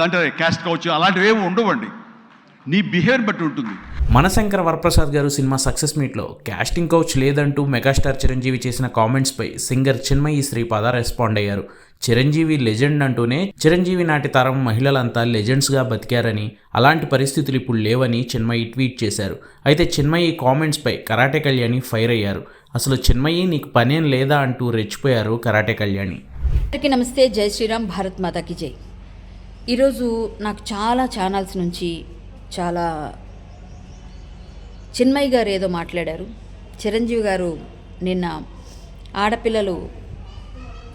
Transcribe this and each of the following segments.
అంటే క్యాస్ట్ కావచ్చు అలాంటివి ఏమి ఉండవండి. నీ బిహేవియర్ బట్టి ఉంటుంది. మనశంకర వరప్రసాద్ గారు సినిమా సక్సెస్ మీట్లో కాస్టింగ్ కౌచ్ లేదంటూ మెగాస్టార్ చిరంజీవి చేసిన కామెంట్స్పై సింగర్ చిన్మయి శ్రీపాద రెస్పాండ్ అయ్యారు. చిరంజీవి లెజెండ్ అంటూనే చిరంజీవి నాటి తరం మహిళలంతా లెజెండ్స్గా బతికారని అలాంటి పరిస్థితులు ఇప్పుడు లేవని చిన్మయి ట్వీట్ చేశారు. అయితే చిన్మయి కామెంట్స్పై కరాటే కళ్యాణి ఫైర్ అయ్యారు. అసలు చిన్మయి నీకు పనేం లేదా అంటూ రెచ్చిపోయారు కరాటే కళ్యాణి. అందరికీ నమస్తే జై శ్రీరామ్ భారత్ మాతాకి జై. ఈరోజు నాకు చాలా ఛానల్స్ నుంచి చాలా చిన్మయ్య గారు ఏదో మాట్లాడారు. చిరంజీవి గారు నిన్న ఆడపిల్లలు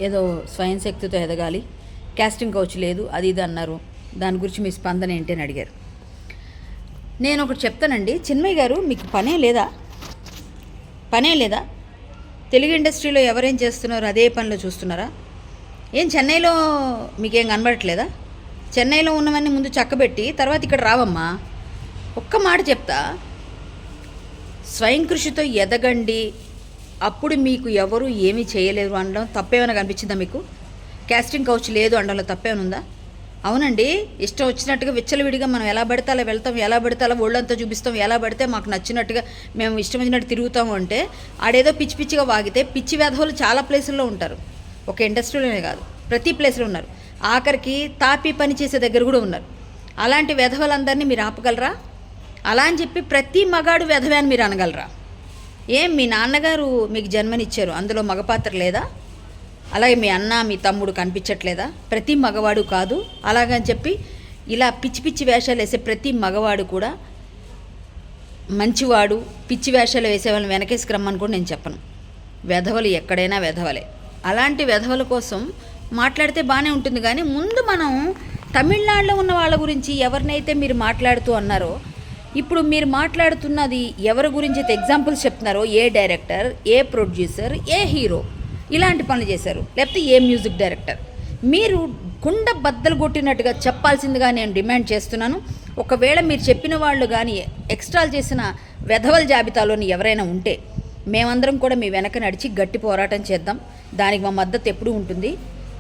ఏదో స్వయం శక్తితో ఎదగాలి క్యాస్టింగ్ కౌచ్ లేదు అది ఇది అన్నారు. దాని గురించి మీ స్పందన ఏంటి అని అడిగారు. నేను ఒకటి చెప్తానండి చిన్మయ్య గారు మీకు పనే లేదా? పనే లేదా? తెలుగు ఇండస్ట్రీలో ఎవరేం చేస్తున్నారో అదే పనిలో చూస్తున్నారా? ఏం చెన్నైలో మీకేం కనబడట్లేదా? చెన్నైలో ఉన్నవన్నీ ముందు చక్కబెట్టి తర్వాత ఇక్కడ రావమ్మా. ఒక్క మాట చెప్తా. స్వయం కృషితో ఎదగండి. అప్పుడు మీకు ఎవరు ఏమీ చేయలేరు అనడం తప్పేమైనా కనిపించిందా మీకు? క్యాస్టింగ్ కౌచ్ లేదు అనడంలో తప్పేమనుందా ఉందా? అవునండి. ఇష్టం వచ్చినట్టుగా విచ్చలవిడిగా మనం ఎలా పడితే అలా వెళ్తాం ఎలా పడితే అలా ఒళ్ళంతా చూపిస్తాం ఎలా పడితే మాకు నచ్చినట్టుగా మేము ఇష్టం వచ్చినట్టు తిరుగుతాము అంటే ఆడేదో పిచ్చి పిచ్చిగా వాగితే పిచ్చి వేధవులు చాలా ప్లేసుల్లో ఉంటారు. ఒక ఇండస్ట్రీలోనే కాదు. ప్రతి ప్లేస్లో ఉన్నారు. ఆఖరికి తాపి పని చేసే దగ్గర కూడా ఉన్నారు. అలాంటి వెధవలందరినీ మీరు ఆపగలరా? అలా అని చెప్పి ప్రతి మగాడు వెధవే అని మీరు అనగలరా? ఏం మీ నాన్నగారు మీకు జన్మనిచ్చారు? అందులో మగపాత్ర లేదా? అలాగే మీ అన్న మీ తమ్ముడు కనిపించట్లేదా? ప్రతి మగవాడు కాదు. అలాగని చెప్పి ఇలా పిచ్చి పిచ్చి వేషాలు వేసే ప్రతి మగవాడు కూడా మంచివాడు పిచ్చి వేషాలు వేసే వాళ్ళని వెనకేసుకురమ్మని కూడా నేను చెప్పను. వెధవలు ఎక్కడైనా వెధవలే. అలాంటి వెధవల కోసం మాట్లాడితే బాగానే ఉంటుంది. కానీ ముందు మనం తమిళనాడులో ఉన్న వాళ్ళ గురించి ఎవరినైతే మీరు మాట్లాడుతూ అన్నారో ఇప్పుడు మీరు మాట్లాడుతున్నది ఎవరి గురించి అయితే ఎగ్జాంపుల్స్ చెప్తున్నారో ఏ డైరెక్టర్ ఏ ప్రొడ్యూసర్ ఏ హీరో ఇలాంటి పనులు చేశారు. లేకపోతే ఏ మ్యూజిక్ డైరెక్టర్. మీరు కుండ బద్దలు కొట్టినట్టుగా చెప్పాల్సిందిగా నేను డిమాండ్ చేస్తున్నాను. ఒకవేళ మీరు చెప్పిన వాళ్ళు కానీ ఎక్స్ట్రాల్ చేసిన వెధవల జాబితాలోని ఎవరైనా ఉంటే మేమందరం కూడా మీ వెనక నడిచి గట్టి పోరాటం చేద్దాం. దానికి మా మద్దతు ఎప్పుడు ఉంటుంది.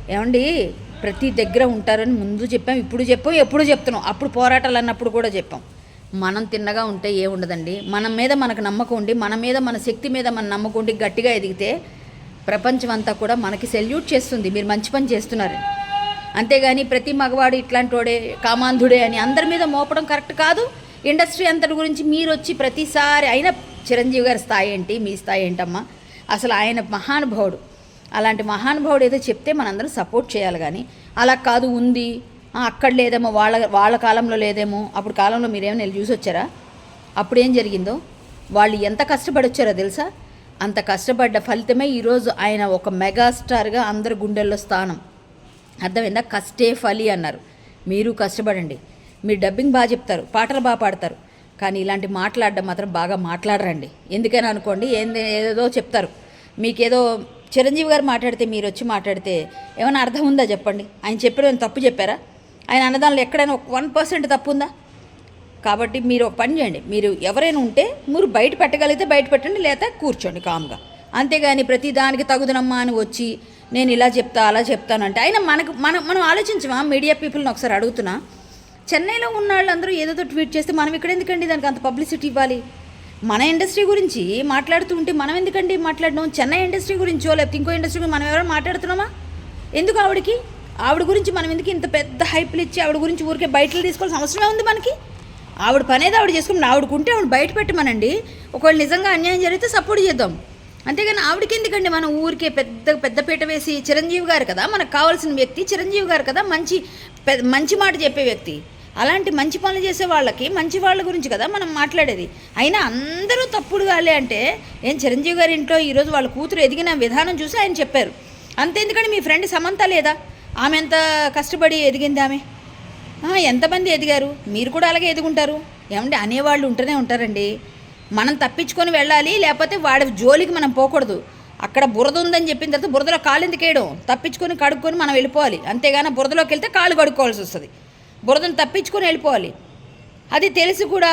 ఏమండి ప్రతి దగ్గర ఉంటారని ముందు చెప్పాం ఇప్పుడు చెప్పాం ఎప్పుడు చెప్తున్నాం. అప్పుడు పోరాటాలు అన్నప్పుడు కూడా చెప్పాం. మనం తిన్నగా ఉంటే ఏ ఉండదండి మన మీద మనకు నమ్మకం ఉండి మన మీద మన శక్తి మీద మన నమ్మకం ఉండి గట్టిగా ఎదిగితే ప్రపంచం అంతా కూడా మనకి సెల్యూట్ చేస్తుంది. మీరు మంచి పని చేస్తున్నారు. అంతేగాని ప్రతి మగవాడు ఇట్లాంటోడే కామాంధుడే అని అందరి మీద మోపడం కరెక్ట్ కాదు. ఇండస్ట్రీ అంతటి గురించి మీరు వచ్చి ప్రతిసారి అయినా చిరంజీవి గారి స్థాయి ఏంటి? మీ స్థాయి ఏంటమ్మా? అసలు ఆయన మహానుభావుడు. అలాంటి మహానుభావుడు ఏదో చెప్తే మనందరం సపోర్ట్ చేయాలి కానీ అలా కాదు ఉంది. అక్కడ లేదేమో వాళ్ళ వాళ్ళ కాలంలో లేదేమో అప్పుడు కాలంలో మీరేమైనా వెళ్ళి చూసి వచ్చారా? అప్పుడు ఏం జరిగిందో వాళ్ళు ఎంత కష్టపడి వచ్చారో తెలుసా? అంత కష్టపడ్డ ఫలితమే ఈరోజు ఆయన ఒక మెగాస్టార్గా అందరి గుండెల్లో స్థానం. అర్థమైందా? కష్టే ఫలి అన్నారు. మీరు కష్టపడండి. మీరు డబ్బింగ్ బాగా చెప్తారు పాటలు బాగా పాడతారు. కానీ ఇలాంటి మాట్లాడడం మాత్రం బాగా మాట్లాడరండి. ఎందుకని అనుకోండి ఏంది ఏదేదో చెప్తారు. మీకేదో చిరంజీవి గారు మాట్లాడితే మీరు వచ్చి మాట్లాడితే ఏమైనా అర్థం ఉందా చెప్పండి? ఆయన చెప్పడం తప్పు చెప్పారా? ఆయన అన్నదానంలో ఎక్కడైనా ఒక వన్ పర్సెంట్ తప్పు ఉందా? కాబట్టి మీరు ఒక పని చేయండి. మీరు ఎవరైనా ఉంటే మీరు బయట పెట్టగలిగితే బయట పెట్టండి లేదా కూర్చోండి కామ్గా. అంతేగాని ప్రతి దానికి తగుదనమ్మా అని వచ్చి నేను ఇలా చెప్తా అలా చెప్తానంటే అయినా మనకు మనం మనం ఆలోచించమా? మీడియా పీపుల్ని ఒకసారి అడుగుతున్నా. చెన్నైలో ఉన్న వాళ్ళందరూ ఏదో ట్వీట్ చేస్తే మనం ఇక్కడ ఎందుకండి దానికి అంత పబ్లిసిటీ ఇవ్వాలి? మన ఇండస్ట్రీ గురించి మాట్లాడుతూ ఉంటే మనం ఎందుకండి మాట్లాడడం? చెన్నై ఇండస్ట్రీ గురించో లేకపోతే ఇంకో ఇండస్ట్రీ గురించి మనం ఎవరైనా మాట్లాడుతున్నామా? ఎందుకు ఆవిడకి? ఆవిడ గురించి మనం ఎందుకు ఇంత పెద్ద హైప్లు ఇచ్చి ఆవిడ గురించి ఊరికే బయటలు తీసుకోవాల్సిన అవసరమే ఉంది మనకి? ఆవిడ పనేది ఆవిడ చేసుకుని ఆవిడకుంటే ఆవిడ బయట పెట్టమనండి. ఒకవేళ నిజంగా అన్యాయం జరిగితే సపోర్ట్ చేద్దాం. అంతేగాని ఆవిడకి ఎందుకండి మనం ఊరికే పెద్ద పెద్దపీట వేసి చిరంజీవి గారు కదా? మనకు కావాల్సిన వ్యక్తి చిరంజీవి గారు కదా? మంచి పె- మంచి మాట చెప్పే వ్యక్తి. అలాంటి మంచి పనులు చేసే వాళ్ళకి మంచి వాళ్ళ గురించి కదా మనం మాట్లాడేది. అయినా అందరూ తప్పుడు వాళ్ళే అంటే ఏం చిరంజీవి గారి ఇంట్లో ఈరోజు వాళ్ళ కూతురు ఎదిగిన విధానం చూసి ఆయన చెప్పారు. అంతెందుకండి మీ ఫ్రెండ్ సమంత లేదా? ఆమె ఎంత కష్టపడి ఎదిగింది ఆమె? ఎంతమంది ఎదిగారు? మీరు కూడా అలాగే ఎదుగుంటారు. ఏమంటే అనేవాళ్ళు ఉంటూనే ఉంటారండి. మనం తప్పించుకొని వెళ్ళాలి లేకపోతే వాడి జోలికి మనం పోకూడదు. అక్కడ బురద ఉందని చెప్పిన తర్వాత బురదలో కాలు ఎందుకు వేయడం? తప్పించుకొని కడుక్కొని మనం వెళ్ళిపోవాలి. అంతేగాని బురదలోకి వెళ్తే కాలు కడుక్కోవాల్సి వస్తుంది. బురదను తప్పించుకొని వెళ్ళిపోవాలి. అది తెలిసి కూడా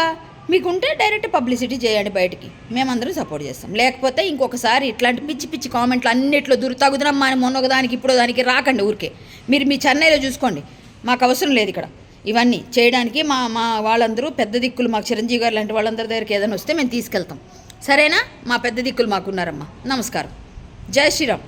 మీకుంటే డైరెక్ట్ పబ్లిసిటీ చేయండి బయటికి. మేమందరం సపోర్ట్ చేస్తాం. లేకపోతే ఇంకొకసారి ఇట్లాంటి పిచ్చి పిచ్చి కామెంట్లు అన్నిట్లో దూరు అని మొన్న ఒకదానికి ఇప్పుడు దానికి రాకండి ఊరికే. మీరు మీ చెన్నైలో చూసుకోండి. మాకు అవసరం లేదు ఇక్కడ. ఇవన్నీ చేయడానికి మా మా వాళ్ళందరూ పెద్ద దిక్కులు మాకు చిరంజీవి గారు లాంటి వాళ్ళందరి దగ్గరికి ఏదైనా వస్తే మేము తీసుకెళ్తాం. సరేనా? మా పెద్ద దిక్కులు మాకున్నారమ్మా. నమస్కారం. జై శ్రీరామ్.